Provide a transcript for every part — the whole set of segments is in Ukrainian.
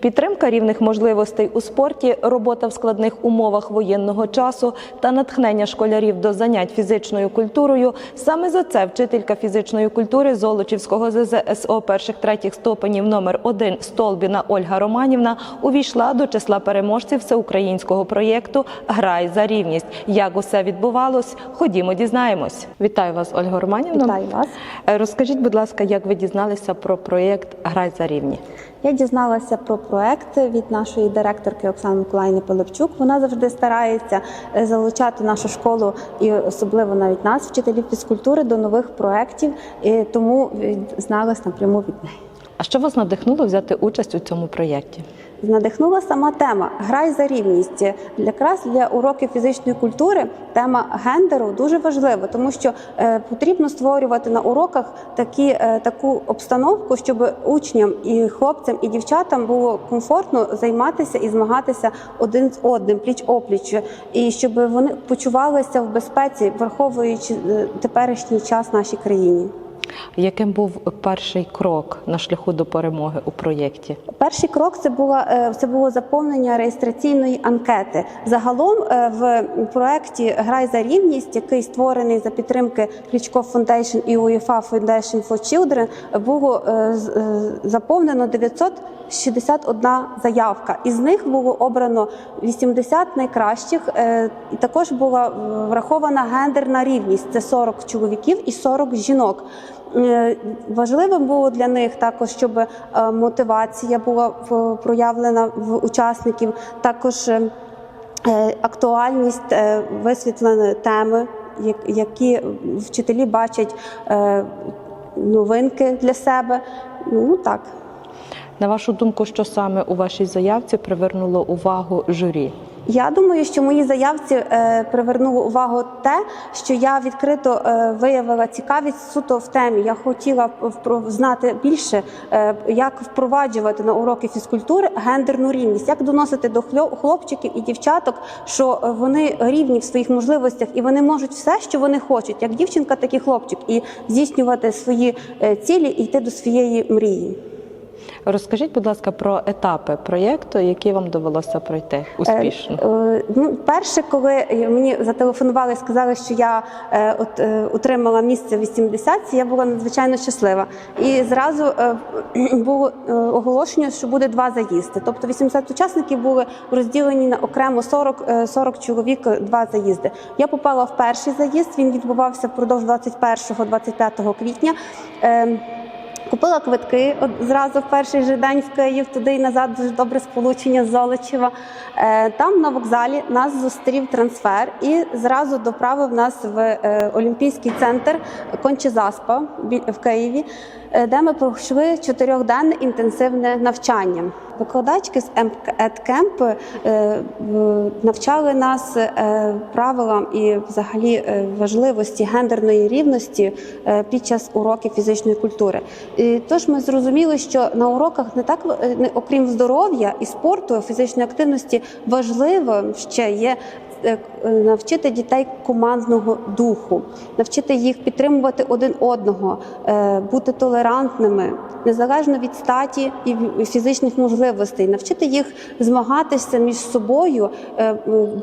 Підтримка рівних можливостей у спорті, робота в складних умовах воєнного часу та натхнення школярів до занять фізичною культурою. Саме за це вчителька фізичної культури Золочівського ЗЗСО перших третіх ступенів номер 1 Столбіна Ольга Романівна увійшла до числа переможців всеукраїнського проєкту Грай за рівність. Як усе відбувалось? Ходімо, дізнаємось. Вітаю вас, Ольга Романівна. Вітаю вас. Е, Розкажіть, будь ласка, як ви дізналися про проєкт Грай за рівні? Я дізналася про проект від нашої директорки Оксани Миколаївни Пилипчук. Вона завжди старається е, залучати нашу школу і особливо навіть нас, вчителів фізкультури, до нових проєктів, тому дізналась напряму від неї. А що вас надихнуло взяти участь у цьому проєкті? Надихнула сама тема Грай за рівність. Якраз для уроків фізичної культури тема гендеру дуже важлива, тому що е, потрібно створювати на уроках такі, е, таку обстановку, щоб учням і хлопцям і дівчатам було комфортно займатися і змагатися один з одним, пліч опліч, і щоб вони почувалися в безпеці, враховуючи е, теперішній час в нашій країні. Яким був перший крок на шляху до перемоги у проєкті? Перший крок це було е, це було заповнення реєстраційної анкети. Загалом е, в проєкті Грай за рівність, який створений за підтримки Кличко Foundation і UEFA Foundation for Children, було е, заповнено 961 заявка. Із них було обрано 80 найкращих. Також була врахована гендерна рівність. Це 40 чоловіків і 40 жінок. Е, Важливим було для них також, щоб е, мотивація була проявлена в учасників, також е, е, актуальність е, висвітленої теми, які вчителі бачать е, новинки для себе. Ну так. На вашу думку, що саме у вашій заявці привернуло увагу журі? Я думаю, що моїй заявці е, привернуло увагу те, що я відкрито е, виявила цікавість суто в темі. Я хотіла знати більше, е, як впроваджувати на уроки фізкультури гендерну рівність, як доносити до хлопчиків і дівчаток, що вони рівні в своїх можливостях і вони можуть все, що вони хочуть, як дівчинка, так і хлопчик, і здійснювати свої цілі і йти до своєї мрії. Розкажіть, будь ласка, про етапи проєкту, які вам довелося пройти успішно. Е, е, Ну, перше, коли мені зателефонували і сказали, що я е, от, е, отримала місце в 80, я була надзвичайно щаслива. І зразу е, було е, оголошення, що буде два заїзди. Тобто 80 учасників були розділені на окремо 40, е, 40 чоловік, е, два заїзди. Я попала в перший заїзд, він відбувався впродовж 21-25 квітня. Е, Купила квитки зразу в перший же день в Київ, туди і назад дуже добре сполучення з Золочева. Е, Там на вокзалі нас зустрів трансфер і зразу доправив нас в е, Олімпійський центр Кончезаспа в Києві, е, де ми пройшли чотирьохденне інтенсивне навчання. Викладачки з EdCamp навчали нас е, правилам і взагалі е, важливості гендерної рівності е, під час уроків фізичної культури. І тож ми зрозуміли, що на уроках не так е, окрім здоров'я і спорту, фізичної активності важливо ще є. Е, Навчити дітей командного духу, навчити їх підтримувати один одного, е, бути толерантними, незалежно від статі і фізичних можливостей, навчити їх змагатися між собою, е,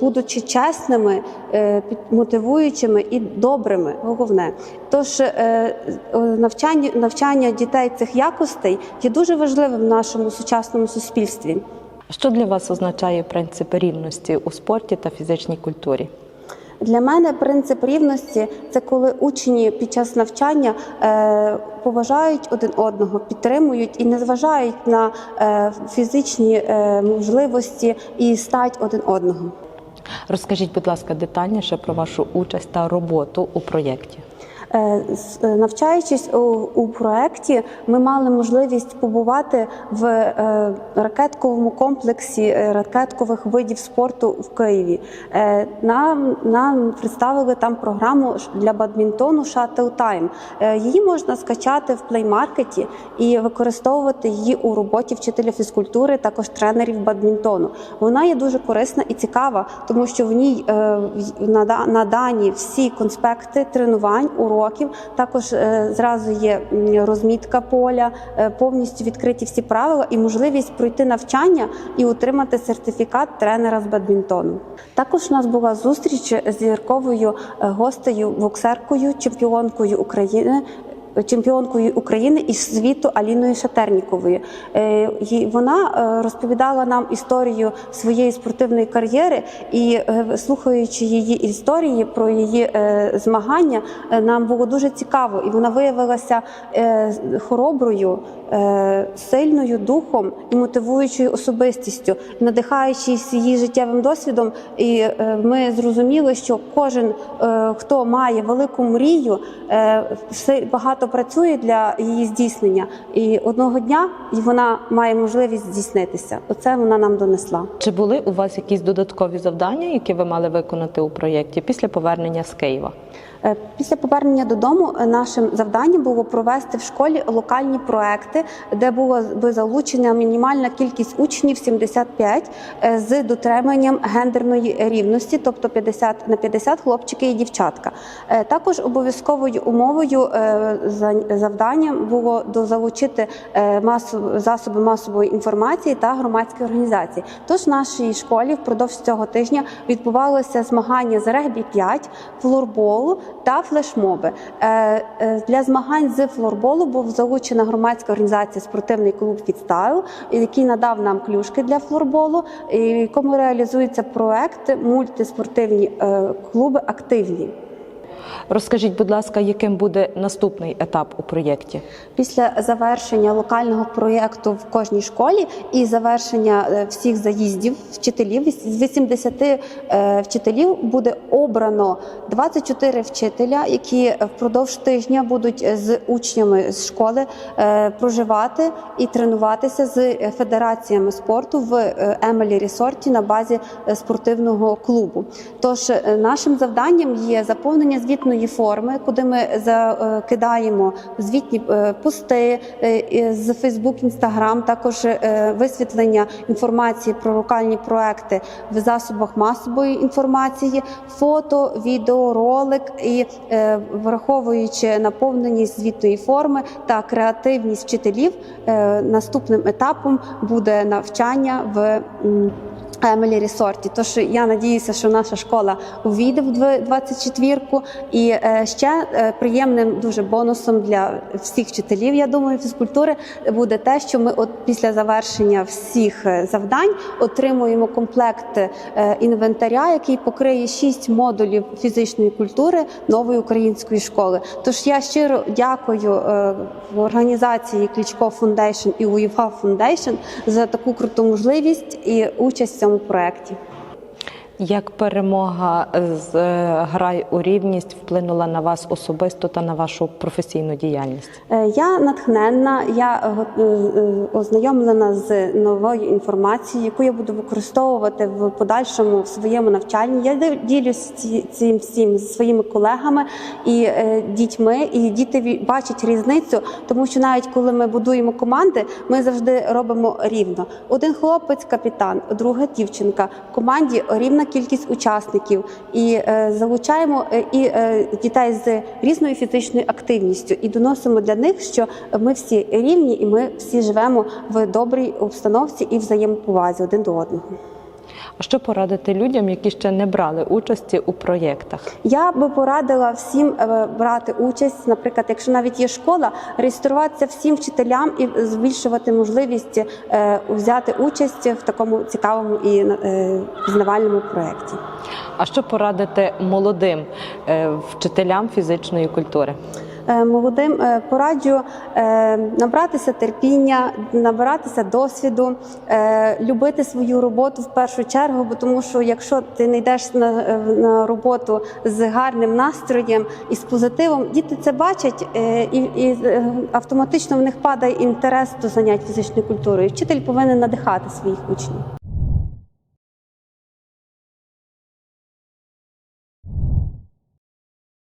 будучи чесними, мотивуючими і добрими. Головне, тож навчання навчання дітей цих якостей є дуже важливим в нашому сучасному суспільстві. Що для вас означає принцип рівності у спорті та фізичній культурі? Для мене принцип рівності це коли учні під час навчання е, поважають один одного, підтримують і не зважають на е, фізичні е, можливості і стать один одного. Розкажіть, будь ласка, детальніше про вашу участь та роботу у проєкті. Е, е, Навчаючись у, проєкті, ми мали можливість побувати в е, ракетковому комплексі ракеткових видів спорту в Києві. Нам, нам представили там програму для бадмінтону Shuttle Time. Її можна скачати в плеймаркеті і використовувати її у роботі вчителя фізкультури, також тренерів бадмінтону. Вона є дуже корисна і цікава, тому що в ній надані всі конспекти тренувань, уроків уроків. Також е, зразу є розмітка поля, е, повністю відкриті всі правила і можливість пройти навчання і отримати сертифікат тренера з бадмінтону. Також у нас була зустріч з зірковою е, гостею, боксеркою, чемпіонкою України. Чемпіонкою України і світу Аліною Шатерніковою. Е, Вона е, розповідала нам історію своєї спортивної кар'єри, і е, слухаючи її історії про її змагання, нам було дуже цікаво, і вона виявилася хороброю, сильною духом і мотивуючою особистістю, надихаючись її життєвим досвідом. І ми зрозуміли, що кожен, хто має велику мрію, е, багато працює для її здійснення. І одного дня вона має можливість здійснитися. Оце вона нам донесла. Чи були у вас якісь додаткові завдання, які ви мали виконати у проєкті після повернення з Києва? Е, Після повернення додому е, нашим завданням було провести в школі локальні проекти, де була би залучена мінімальна кількість учнів 75 е, з дотриманням гендерної рівності, тобто 50 на 50 хлопчики і дівчатка. Також обов'язковою умовою за- завданням було до залучити масу- засоби масової інформації та громадські організації. Тож в нашій школі впродовж цього тижня відбувалося змагання з регбі 5, флорболу та флешмоби. Е, е, Для змагань з флорболу був залучена громадська організація спортивний клуб Фідстайл, який надав нам клюшки для флорболу, якому реалізується проект мультиспортивні е, клуби активні. Розкажіть, будь ласка, яким буде наступний етап у проєкті? Після завершення локального проєкту в кожній школі і завершення е, всіх заїздів вчителів з 80 е, вчителів буде обрано 24 вчителя, які впродовж тижня будуть з учнями з школи е, проживати і тренуватися з федераціями спорту в Емелі Ресорті на базі е, спортивного клубу. Тож е, нашим завданням є заповнення звітної форми, куди ми закидаємо звітні е, пости е, з Facebook, Instagram, також е, висвітлення інформації про локальні проекти в засобах масової інформації, фото, відео, ролик і враховуючи наповненість звітної форми та креативність вчителів, наступним етапом буде навчання в Емелі Ресорті. Тож я надіюся, що наша школа увійде в 24-ку. І е, ще е, приємним дуже бонусом для всіх вчителів, я думаю, фізкультури буде те, що ми от після завершення всіх е, завдань отримуємо комплект інвентаря, який покриє 6 модулів фізичної культури нової української школи. Тож я щиро дякую організації Кличко Foundation і УЄФА Foundation за таку круту можливість і участь в цьому проєкті. Як перемога з е, грай у рівність вплинула на вас особисто та на вашу професійну діяльність? Е, Я натхненна, я е, ознайомлена з новою інформацією, яку я буду використовувати в подальшому в своєму навчанні. Я ділюсь цим всім зі своїми колегами і дітьми, і діти бачать різницю, тому що навіть коли ми будуємо команди, ми завжди робимо рівно. Один хлопець капітан, друга дівчинка. В команді рівна кількість учасників і е, залучаємо е, і е, дітей з різною фізичною активністю і доносимо для них, що ми всі рівні, і ми всі живемо в добрій обстановці і взаємоповазі один до одного. А що порадити людям, які ще не брали участі у проєктах? Я би порадила всім е, брати участь, наприклад, якщо навіть є школа, реєструватися всім вчителям і збільшувати можливість е, взяти участь в такому цікавому і е, пізнавальному проєкті. А що порадити молодим вчителям фізичної культури? Е, Молодим е, пораджу е, набратися терпіння, набиратися досвіду, любити свою роботу в першу чергу, бо тому що якщо ти не йдеш на, на роботу з гарним настроєм і з позитивом, діти це бачать, і, і автоматично в них падає інтерес до занять фізичною культурою. Вчитель повинен надихати своїх учнів.